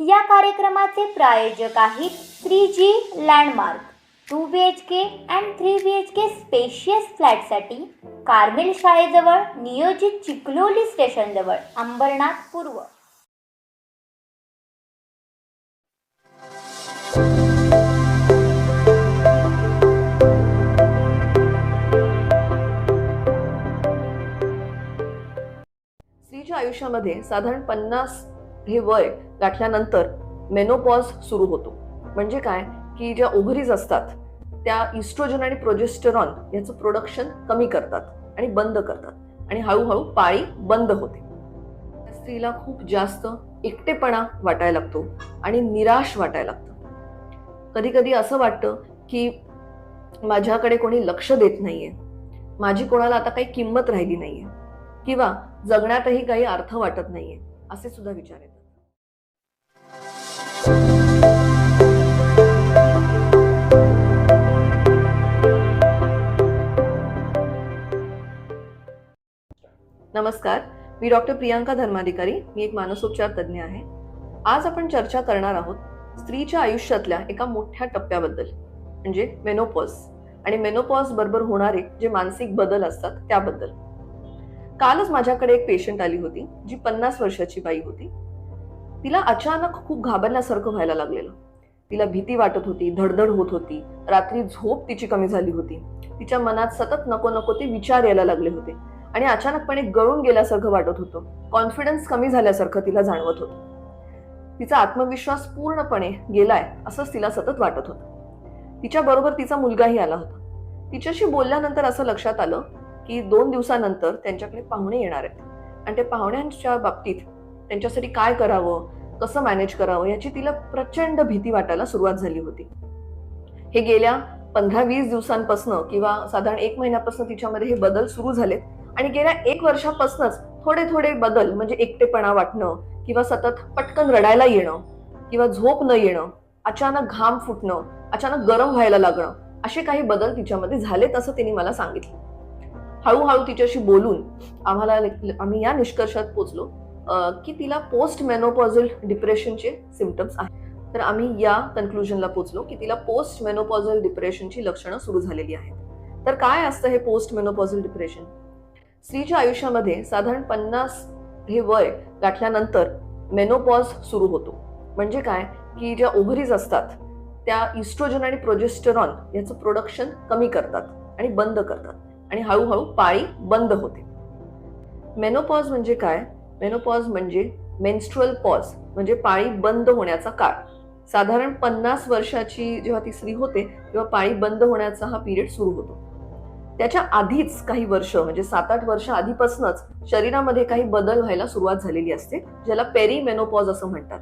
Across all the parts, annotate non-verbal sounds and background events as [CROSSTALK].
या कार्यक्रमाचे प्रायोजक आहेत three G landmark two B H K and three B H K spacious फ्लॅटसाठी Carmel शाळेजवळ नियोजित चिखलोली स्टेशनजवळ अंबरनाथ पूर्व. स्त्रीच्या आयुष्यामध्ये साधारण पन्नास हे वय गाठल्यानंतर मेनोपॉज सुरू होतो. म्हणजे काय? की ज्या ओव्हरीज असतात त्या इस्ट्रोजन आणि प्रोजेस्टेरॉन याचं प्रोडक्शन कमी करतात आणि बंद करतात. आणि हळूहळू पाळी बंद होते. स्त्रीला खूप जास्त एकटेपणा वाटायला लागतो आणि निराश वाटायला लागतं. कधी कधी असं वाटतं की माझ्याकडे कोणी लक्ष देत नाहीये. माझी कोणाला आता काही किंमत राहिली नाहीये. किंवा जगण्यातही काही अर्थ वाटत नाहीये. असे सुद्धा विचार येतात. नमस्कार मी डॉक्टर प्रियांका धर्माधिकारी मी एक मानसोपचार तज्ज्ञ आहे. आज आपण चर्चा करणार आहोत स्त्रीच्या आयुष्यातल्या एका मोठ्या टप्प्याबद्दल म्हणजे मेनोपॉज आणि मेनोपॉज बरोबर होणारे जे मानसिक बदल असतात त्याबद्दल. कालच माझ्याकडे एक पेशंट आली होती जी पन्नास वर्षाची बाई होती. तिला अचानक खूप घाबरल्यासारखं व्हायला लागलेलं. तिला भीती वाटत होती धडधड होत होती. रात्री झोप तिची कमी झाली होती. तिच्या मनात सतत नको नको ते विचार यायला लागले होते. आणि अचानकपणे गळून गेल्यासारखं वाटत होतं. कॉन्फिडन्स कमी झाल्यासारखं तिला जाणवत होतं. तिचा आत्मविश्वास पूर्णपणे गेलाय असंच तिला सतत वाटत होतं. तिच्या बरोबर तिचा मुलगाही आला होता. तिच्याशी बोलल्यानंतर असं लक्षात आलं की दोन दिवसानंतर त्यांच्याकडे पाहुणे येणार आहेत. आणि ते पाहुण्यांच्या बाबतीत त्यांच्यासाठी काय करावं? कसं मॅनेज करावं? याची तिला प्रचंड भीती वाटायला सुरुवात झाली होती. हे गेल्या पंधरा वीस दिवसांपासून किंवा साधारण एक महिन्यापासून तिच्यामध्ये हे बदल सुरू झालेत आणि गेल्या एक वर्षापासूनच थोडे थोडे बदल म्हणजे एकटेपणा वाटणं किंवा सतत पटकन रडायला येणं किंवा झोप न येणं अचानक घाम फुटणं अचानक गरम व्हायला लागणं असे काही बदल तिच्यामध्ये झालेत असं तिने मला सांगितलं. हळूहळू तिच्याशी बोलून आम्हाला आम्ही या निष्कर्षात पोचलो. की तिला पोस्ट मेनोपॉझल डिप्रेशनचे सिमटम्स आहेत. तर आम्ही या कन्क्लुजनला पोचलो की तिला पोस्ट मेनोपॉझल डिप्रेशनची लक्षणं सुरू झालेली आहेत. तर काय असतं हे पोस्ट मेनोपॉझल डिप्रेशन स्त्रीच्या आयुष्यामध्ये साधारण पन्नास हे वय गाठल्यानंतर मेनोपॉज सुरू होतो. म्हणजे काय? की ज्या ओव्हरीज असतात त्या इस्ट्रोजन आणि प्रोजेस्टेरॉन याचं प्रोडक्शन कमी करतात आणि बंद करतात. आणि हळूहळू पाळी बंद होते. मेनोपॉज म्हणजे काय? मेनोपॉज म्हणजे मेन्स्ट्रुअल पॉज म्हणजे पाळी बंद होण्याचा काळ. साधारण पन्नास वर्षाची जेव्हा ती स्त्री होते तेव्हा पाळी बंद होण्याचा हा पिरियड सुरू होतो. त्याच्या आधीच काही वर्ष म्हणजे सात आठ वर्ष आधीपासूनच शरीरामध्ये काही बदल व्हायला सुरुवात झालेली असते ज्याला पेरी मेनोपॉज असं म्हणतात.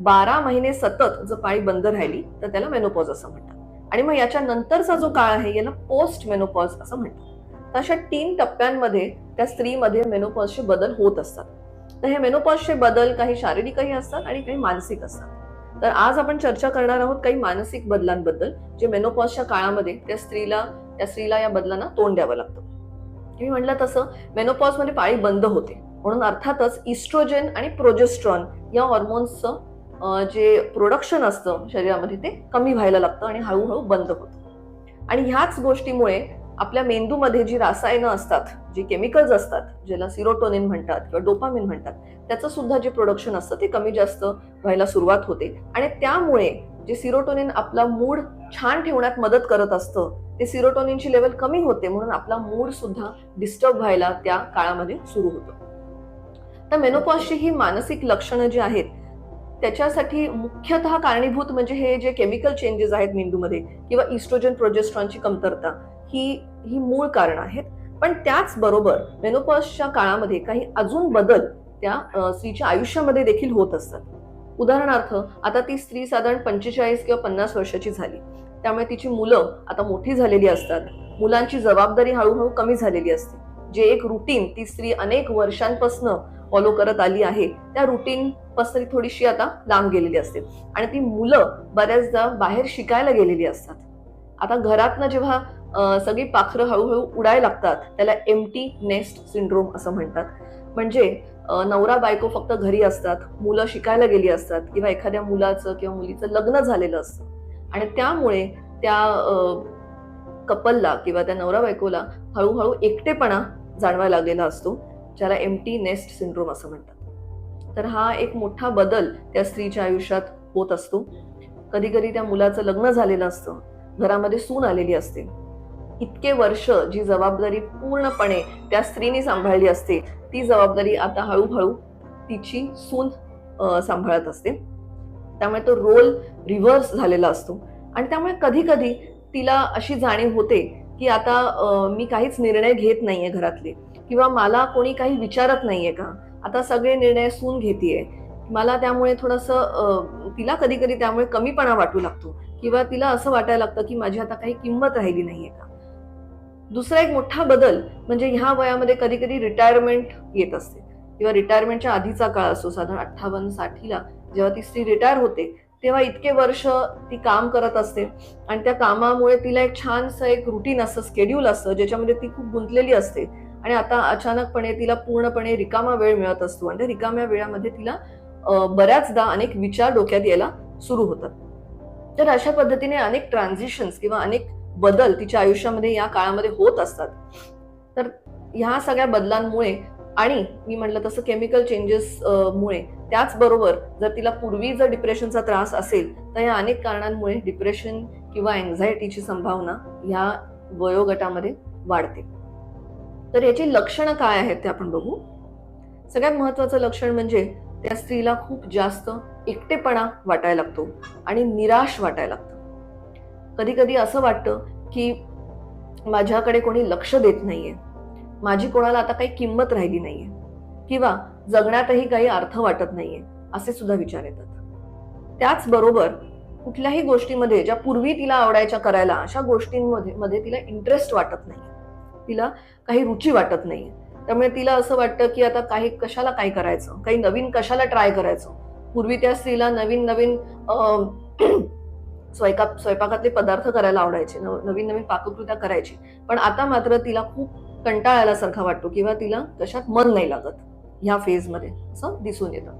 बारा महिने सतत जर पाळी बंद राहिली तर त्याला मेनोपॉज असं म्हणतात. आणि मग याच्या नंतरचा जो काळ आहे याला पोस्ट मेनोपॉज असं म्हणतात. अशा तीन टप्प्यांमध्ये त्या स्त्रीमध्ये मेनोपॉजचे बदल होत असतात. तर हे मेनोपॉजचे बदल काही शारीरिकही असतात आणि काही मानसिक असतात. तर आज आपण चर्चा करणार आहोत काही मानसिक बदलांबद्दल जे मेनोपॉजच्या काळामध्ये त्या स्त्रीला त्या स्त्रीला या बदलांना तोंड द्यावं लागतं. मी म्हटलं तसं मेनोपॉजमध्ये पाळी बंद होते. म्हणून अर्थातच इस्ट्रोजेन आणि प्रोजेस्ट्रॉन या हॉर्मोन्सचं जे प्रोडक्शन असतं शरीरामध्ये ते कमी व्हायला लागतं आणि हळूहळू बंद होतं. आणि ह्याच गोष्टीमुळे आपल्या मेंदूमध्ये जी रसायनं असतात जी केमिकल्स असतात ज्याला सिरोटोनिन म्हणतात किंवा डोपामिन म्हणतात त्याचं सुद्धा जे प्रोडक्शन असतं ते कमी जास्त व्हायला सुरुवात होते. आणि त्यामुळे जे सिरोटोनिन आपला मूड छान ठेवण्यात मदत करत असतं ते सिरोटोनिनची लेवल कमी होते म्हणून आपला मूड सुद्धा डिस्टर्ब व्हायला त्या काळामध्ये सुरू होतं. तर मेनोपॉजची ही मानसिक लक्षणं जी आहेत त्याच्यासाठी मुख्यतः कारणीभूत म्हणजे हे जे केमिकल चेंजेस आहेत मेंदूमध्ये किंवा इस्ट्रोजन प्रोजेस्ट्रॉनची कमतरता ही ही मूळ कारण आहेत. पण त्याचबरोबर मेनोपॉजच्या काळामध्ये काही अजून बदल त्या स्त्रीच्या आयुष्यामध्ये देखील होत असतात. उदाहरणार्थ आता ती स्त्री साधारण पंचेचाळीस किंवा पन्नास वर्षाची झाली. त्यामुळे तिची मुलं आता मोठी झालेली असतात. मुलांची जबाबदारी हळूहळू कमी झालेली असते. जे एक रुटीन ती स्त्री अनेक वर्षांपासून फॉलो करत आली आहे त्या रुटीन पासून थोडीशी आता लांब गेलेली असते. आणि ती मुलं बऱ्याचदा बाहेर शिकायला गेलेली असतात. आता घरातनं जेव्हा सगळी पाखरं हळूहळू उडायला लागतात. त्याला एमटी नेस्ट सिंड्रोम असं म्हणतात. म्हणजे नवरा बायको फक्त घरी असतात मुलं शिकायला गेली असतात किंवा एखाद्या मुलाचं किंवा मुलीचं लग्न झालेलं असतं. आणि त्यामुळे त्या कपलला किंवा त्या नवरा बायकोला हळूहळू एकटेपणा जाणवायला लागलेला असतो ज्याला एमटी नेस्ट सिंड्रोम असं म्हणतात. तर हा एक मोठा बदल त्या स्त्रीच्या आयुष्यात होत असतो. कधी कधी त्या मुलाचं लग्न झालेलं असतं. घरामध्ये सून आलेली असते. इतके वर्ष जी जबाबदारी पूर्णपणे त्या स्त्रीने सांभाळली असते ती जबाबदारी आता हळूहळू तिची सून सांभाळत असते. त्यामुळे तो रोल रिव्हर्स झालेला असतो. आणि त्यामुळे कधी कधी तिला अशी जाणीव होते की आता मी काहीच निर्णय घेत नाहीये घरातले किंवा मला कोणी काही विचारत नाहीये का? आता सगळे निर्णय सून घेतीये. मला त्यामुळे थोडंसं तिला कधी कधी त्यामुळे कमीपणा वाटू लागतो किंवा तिला असं वाटायला लागतं की माझी आता काही किंमत राहिली नाहीये का? दुसरा एक मोठा बदल म्हणजे ह्या वयामध्ये कधी कधी रिटायरमेंट येत असते. किंवा रिटायरमेंटच्या आधीचा काळ असतो साधारण अठ्ठावन्न साठीला जेव्हा ती स्त्री रिटायर होते तेव्हा इतके वर्ष ती काम करत असते. आणि त्या कामामुळे तिला एक छानसं एक रुटीन असतं स्केड्यूल असतं ज्याच्यामध्ये ती खूप गुंतलेली असते. आणि आता अचानकपणे तिला पूर्णपणे रिकामा वेळ मिळत असतो. आणि त्या रिकाम्या वेळामध्ये तिला बऱ्याचदा अनेक विचार डोक्यात यायला सुरू होतात. तर अशा पद्धतीने अनेक ट्रान्झिशन्स किंवा अनेक बदल तिच्या आयुष्यामध्ये या काळामध्ये होत असतात. तर ह्या सगळ्या बदलांमुळे आणि मी म्हटलं तसं केमिकल चेंजेस मुळे त्याचबरोबर जर तिला पूर्वी जर डिप्रेशनचा त्रास असेल तर या अनेक कारणांमुळे डिप्रेशन किंवा अँझायटीची संभावना ह्या वयोगटामध्ये वाढते. तर याची लक्षणं काय आहेत ते आपण बघू. सगळ्यात महत्वाचं लक्षण म्हणजे त्या स्त्रीला खूप जास्त एकटेपणा वाटायला लागतो आणि निराश वाटायला लागतो. कधी कधी असं वाटतं की माझ्याकडे कोणी लक्ष देत नाहीये. माझी कोणाला आता काही किंमत राहिली नाहीये. किंवा जगण्यातही काही अर्थ वाटत नाहीये असे सुद्धा विचार येतात. त्याचबरोबर कुठल्याही गोष्टीमध्ये ज्या पूर्वी तिला आवडायच्या करायला अशा गोष्टींमध्ये मध्ये तिला इंटरेस्ट वाटत नाही तिला काही रुची वाटत नाही त्यामुळे तिला असं वाटतं की आता काही कशाला काय करायचं? काही नवीन कशाला ट्राय करायचं? पूर्वी त्या स्त्रीला नवीन नवीन अं, स्वयंपाकातले पदार्थ करायला आवडायचे. नवीन नवीन पाककृत्या करायची. पण आता मात्र तिला खूप कंटाळा आल्यासारखा वाटतो किंवा तिला कशात मन नाही लागत ह्या फेजमध्ये असं दिसून येतं.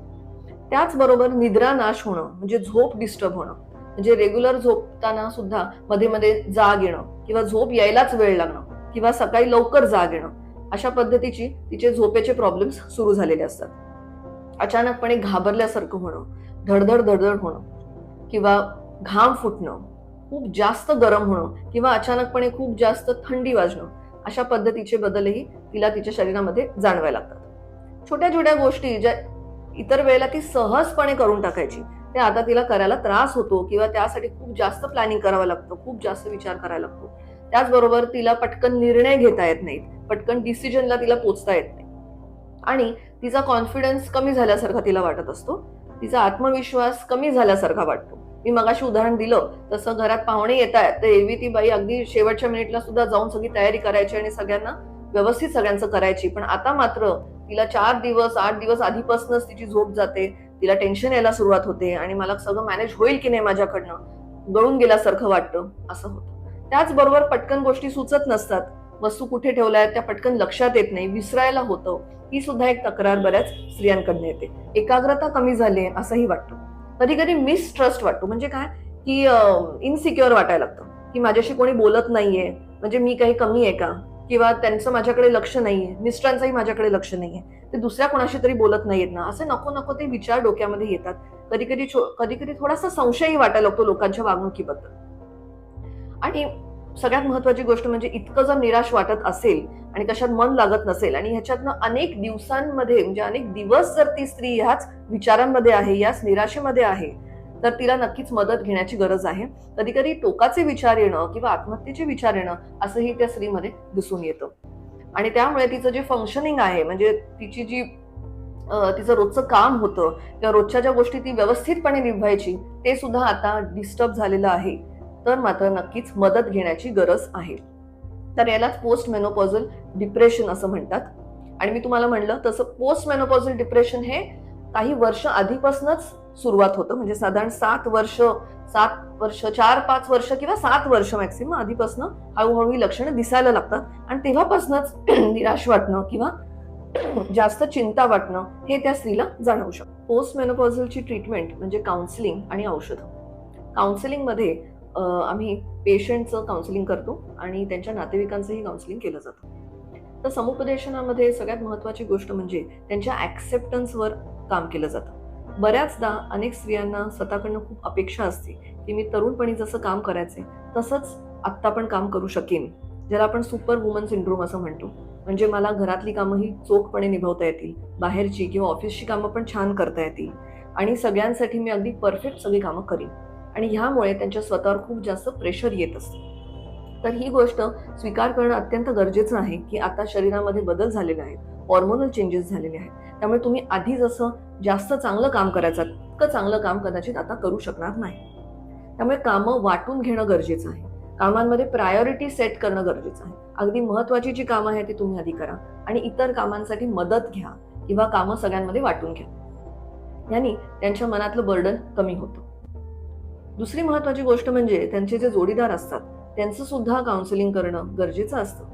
त्याचबरोबर निद्रा नाश होणं म्हणजे झोप डिस्टर्ब होणं म्हणजे रेग्युलर झोपताना सुद्धा मध्ये मध्ये जाग येणं किंवा झोप यायलाच वेळ लागणं किंवा सकाळी लवकर जाग येणं अशा पद्धतीची तिचे झोपेचे प्रॉब्लेम्स सुरू झालेले असतात. अचानकपणे घाबरल्यासारखं होणं धडधड धडधड होणं किंवा घाम फुटणं खूप जास्त गरम होणं किंवा अचानकपणे खूप जास्त थंडी वाजणं अशा पद्धतीचे बदलही तिला तिच्या शरीरामध्ये जाणवायला लागतात. छोट्या छोट्या गोष्टी ज्या इतर वेळेला ती सहजपणे करून टाकायची ते आता तिला करायला त्रास होतो किंवा त्यासाठी खूप जास्त प्लॅनिंग करावं लागतं खूप जास्त विचार करायला लागतो. त्याचबरोबर तिला पटकन निर्णय घेता येत नाहीत पटकन डिसिजनला तिला पोचता येत नाही. आणि तिचा कॉन्फिडन्स कमी झाल्यासारखा तिला वाटत असतो तिचा आत्मविश्वास कमी झाल्यासारखा वाटतो. मी मगाशी उदाहरण दिलं तसं घरात पाहुणे येत आहेत तर एरवी ती बाई अगदी शेवटच्या मिनिटला सुद्धा जाऊन सगळी तयारी करायची आणि सगळ्यांना व्यवस्थित सगळ्यांचं करायची. पण आता मात्र तिला चार दिवस आठ दिवस आधीपासूनच तिची झोप जाते तिला टेन्शन यायला सुरुवात होते आणि मला सगळं मॅनेज होईल की नाही माझ्याकडनं गळून गेल्यासारखं वाटतं असं होतं. त्याचबरोबर पटकन गोष्टी सुचत नसतात. वस्तू कुठे ठेवल्या आहेत त्या पटकन लक्षात येत नाही विसरायला होतं. ही सुद्धा एक तक्रार बऱ्याच स्त्रियांकडनं येते. एकाग्रता कमी झाली आहे असंही वाटतं. कधी कधी मिसट्रस्ट वाटतो. म्हणजे काय? की इनसिक्युअर वाटायला लागतं. की माझ्याशी कोणी बोलत नाहीये. म्हणजे मी काही कमी आहे का? किंवा त्यांचं माझ्याकडे लक्ष नाहीये. मिस्टरांचंही माझ्याकडे लक्ष नाहीये. ते दुसऱ्या कोणाशी तरी बोलत नाहीयेत ना. असे नको नको ते विचार डोक्यामध्ये येतात. कधी कधी कधी कधी थोडासा संशयही वाटायला लागतो लोकांच्या वागणुकीबद्दल. आणि सगळ्यात महत्वाची गोष्ट म्हणजे इतकं जर निराश वाटत असेल आणि कशात मन लागत नसेल आणि ह्याच्यातनं अनेक दिवसांमध्ये म्हणजे अनेक दिवस जर ती स्त्री ह्याच विचारांमध्ये आहे याच निराशेमध्ये आहे तर तिला नक्कीच मदत घेण्याची गरज आहे. कधी कधी टोकाचे विचार येणं किंवा आत्महत्येचे विचार येणं असंही त्या स्त्रीमध्ये दिसून येतं. आणि त्यामुळे तिचं जे फंक्शनिंग आहे म्हणजे तिची जी तिचं रोजचं काम होतं किंवा रोजच्या ज्या गोष्टी ती व्यवस्थितपणे निभवायची ते सुद्धा आता डिस्टर्ब झालेलं आहे. तर मात्र नक्कीच मदत घेण्याची गरज आहे. तर यालाच पोस्ट मेनोपॉझल डिप्रेशन असं म्हणतात. आणि मी तुम्हाला म्हणलं तसं पोस्ट मेनोपॉझल डिप्रेशन हे काही वर्ष आधीपासूनच सुरुवात होतं. म्हणजे साधारण सात वर्ष सात वर्ष चार पाच वर्ष किंवा सात वर्ष मॅक्सिमम आधीपासून हळूहळू ही लक्षणं दिसायला लागतात. आणि तेव्हापासूनच [CLEARS THROAT] निराश वाटणं किंवा [CLEARS THROAT] जास्त चिंता वाटणं हे त्या स्त्रीला जाणवू शकतं. पोस्ट मेनोपॉझलची ट्रीटमेंट म्हणजे काउन्सिलिंग आणि औषधं. काउन्सिलिंगमध्ये आम्ही पेशंटचं काउन्सिलिंग करतो आणि त्यांच्या नातेवाईकांचंही काउन्सिलिंग केलं जातं. तर समुपदेशनामध्ये सगळ्यात महत्त्वाची गोष्ट म्हणजे त्यांच्या ॲक्सेप्टन्सवर काम केलं जातं. बऱ्याचदा अनेक स्त्रियांना स्वतःकडनं खूप अपेक्षा असते की मी तरुणपणी जसं काम करायचे तसंच आत्ता पण काम करू शकेन. ज्याला आपण सुपर वुमन सिंड्रोम असं म्हणतो. म्हणजे मला घरातली कामंही चोखपणे निभावता येतील बाहेरची किंवा ऑफिसची कामं पण छान करता येतील. आणि सगळ्यांसाठी मी अगदी परफेक्ट सगळी कामं करीन. आणि ह्यामुळे त्यांच्या स्वतःवर खूप जास्त प्रेशर येत असते. तर ही गोष्ट स्वीकार करणं अत्यंत गरजेचं आहे की आता शरीरामध्ये बदल झालेले आहेत हॉर्मोनल चेंजेस झालेले आहेत. त्यामुळे तुम्ही आधी जसं जास्त चांगलं काम करायचं इतकं चांगलं काम कदाचित आता करू शकणार नाही. त्यामुळे कामं वाटून घेणं गरजेचं आहे. कामांमध्ये प्रायोरिटी सेट करणं गरजेचं आहे. अगदी महत्वाची जी कामं आहेत ती तुम्ही आधी करा आणि इतर कामांसाठी मदत घ्या किंवा कामं सगळ्यांमध्ये वाटून घ्या. यांनी त्यांच्या मनातलं बर्डन कमी होतं. दुसरी महत्वाची गोष्ट म्हणजे त्यांचे जे जोडीदार असतात त्यांचं सुद्धा काउन्सिलिंग करणं गरजेचं असतं.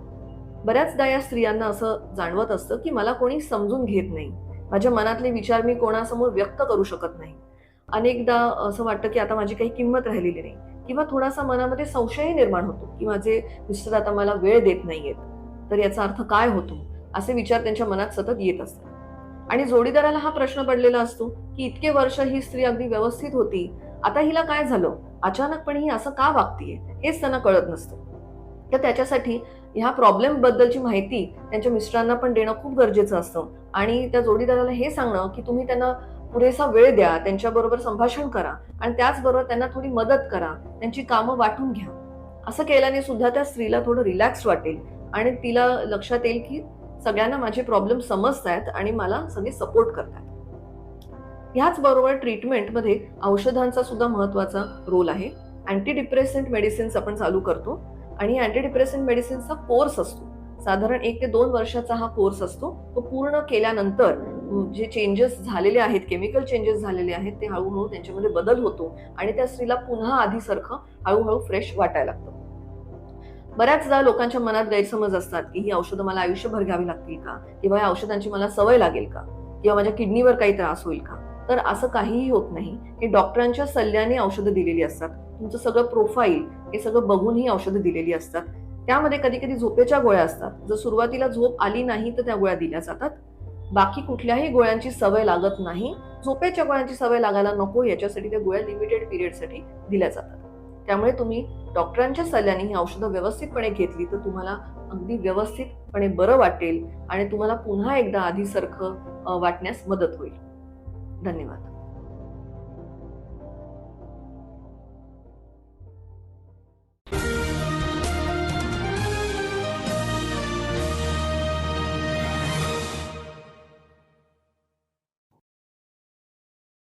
बऱ्याचदा या स्त्रियांना असं जाणवत असतं की मला कोणी समजून घेत नाही. माझ्या मनातले विचार मी कोणासमोर व्यक्त करू शकत नाही. अनेकदा असं वाटतं की आता माझी काही किंमत राहिलेली नाही किंवा थोडासा मनामध्ये संशयही निर्माण होतो की माझे मिस्टर आता मला वेळ देत नाहीयेत. तर याचा अर्थ काय होतो? असे विचार त्यांच्या मनात सतत येत असतात. आणि जोडीदाराला हा प्रश्न पडलेला असतो की इतके वर्ष ही स्त्री अगदी व्यवस्थित होती आता हिला काय झालं? अचानकपणे ही असं का वागतीये? हेच त्यांना कळत नसतं. तर त्याच्यासाठी ह्या प्रॉब्लेम बद्दलची माहिती त्यांच्या मिस्टरांना पण देणं खूप गरजेचं असतं. आणि त्या जोडीदाराला हे सांगणं की तुम्ही त्यांना पुरेसा वेळ द्या त्यांच्याबरोबर संभाषण करा आणि त्याचबरोबर त्यांना थोडी मदत करा त्यांची कामं वाटून घ्या. असं केल्याने सुद्धा त्या स्त्रीला थोडं रिलॅक्स वाटेल आणि तिला लक्षात येईल की सगळ्यांना माझे प्रॉब्लेम समजतायत आणि मला सगळे सपोर्ट करतायत. ह्याच बरोबर ट्रीटमेंटमध्ये औषधांचा सुद्धा महत्त्वाचा रोल आहे. अँटी डिप्रेसंट मेडिसिन्स आपण चालू करतो आणि अँटी डिप्रेसंट मेडिसिन्सचा कोर्स असतो. साधारण एक ते दोन वर्षाचा हा कोर्स असतो. तो पूर्ण केल्यानंतर जे चेंजेस झालेले आहेत केमिकल चेंजेस झालेले आहेत ते हळूहळू त्यांच्यामध्ये बदल होतो आणि त्या स्त्रीला पुन्हा आधीसारखं हळूहळू फ्रेश वाटायला लागतं. बऱ्याचदा लोकांच्या मनात गैरसमज असतात की ही औषधं मला आयुष्यभर घ्यावी लागतील का? किंवा या औषधांची मला सवय लागेल का? किंवा माझ्या किडनीवर काही त्रास होईल का? तर असं काहीही होत नाही. हे डॉक्टरांच्या सल्ल्याने औषधं दिलेली असतात. तुमचं सगळं प्रोफाईल हे सगळं बघून ही औषधं दिलेली असतात. त्यामध्ये कधी कधी झोपेच्या गोळ्या असतात. जर सुरुवातीला झोप आली नाही तर त्या गोळ्या दिल्या जातात. बाकी कुठल्याही गोळ्यांची सवय लागत नाही. झोपेच्या गोळ्यांची सवय लागायला नको. याच्यासाठी त्या गोळ्या लिमिटेड पिरियडसाठी दिल्या जातात. त्यामुळे तुम्ही डॉक्टरांच्या सल्ल्याने ही औषधं व्यवस्थितपणे घेतली तर तुम्हाला अगदी व्यवस्थितपणे बरं वाटेल आणि तुम्हाला पुन्हा एकदा आधीसारखं वाटण्यास मदत होईल. धन्यवाद.